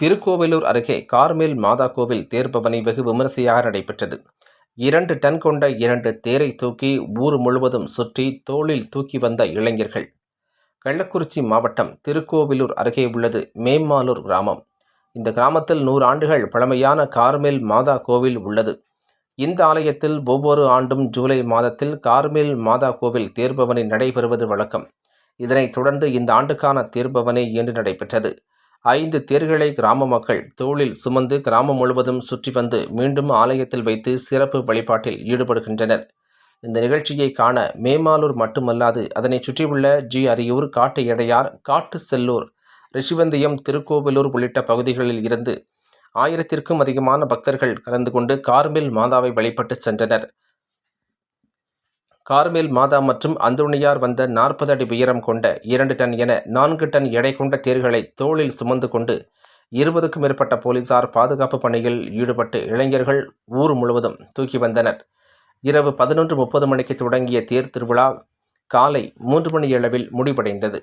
திருக்கோவிலூர் அருகே கார்மேல் மாதா கோவில் தேர்பவனி வெகு விமரிசையாக நடைபெற்றது. இரண்டு டன் கொண்ட இரண்டு தேரை தூக்கி ஊர் முழுவதும் சுற்றி தோளில் தூக்கி வந்த இளைஞர்கள். கள்ளக்குறிச்சி மாவட்டம் திருக்கோவிலூர் அருகே உள்ளது மேம்மாலூர் கிராமம். இந்த கிராமத்தில் நூறு ஆண்டுகள் பழமையான கார்மேல் மாதா கோவில் உள்ளது. இந்த ஆலயத்தில் ஒவ்வொரு ஆண்டும் ஜூலை மாதத்தில் கார்மேல் மாதா கோவில் தேர்பவனி நடைபெறுவது வழக்கம். இதனைத் தொடர்ந்து இந்த ஆண்டுக்கான தேர்பவனி இன்று நடைபெற்றது. ஐந்து தேர்களை கிராம மக்கள் தோளில் சுமந்து கிராமம் முழுவதும் சுற்றி வந்து மீண்டும் ஆலயத்தில் வைத்து சிறப்பு வழிபாட்டில் ஈடுபடுகின்றனர். இந்த நிகழ்ச்சியை காண மேமாலூர் மட்டுமல்லாது அதனைச் சுற்றியுள்ள ஜி அரியூர் காட்டு எடையார் காட்டு செல்லூர் ரிஷிவந்தியம் திருக்கோவிலூர் உள்ளிட்ட பகுதிகளில் இருந்து ஆயிரத்திற்கும் அதிகமான பக்தர்கள் கலந்து கொண்டு கார்மில் மாதாவை வழிபட்டு சென்றனர். கார்மேல் மாதா மற்றும் அந்தோணியார் வந்த நாற்பது அடி உயரம் கொண்ட இரண்டு டன் என நான்கு டன் எடை கொண்ட தேர்களை தோளில் சுமந்து கொண்டு இருபதுக்கும் மேற்பட்ட போலீசார் பாதுகாப்பு பணியில் ஈடுபட்டு இளைஞர்கள் ஊர் முழுவதும் தூக்கி வந்தனர். இரவு பதினொன்று முப்பது மணிக்கு தொடங்கிய தேர் திருவிழா காலை மூன்று மணி அளவில் முடிவடைந்தது.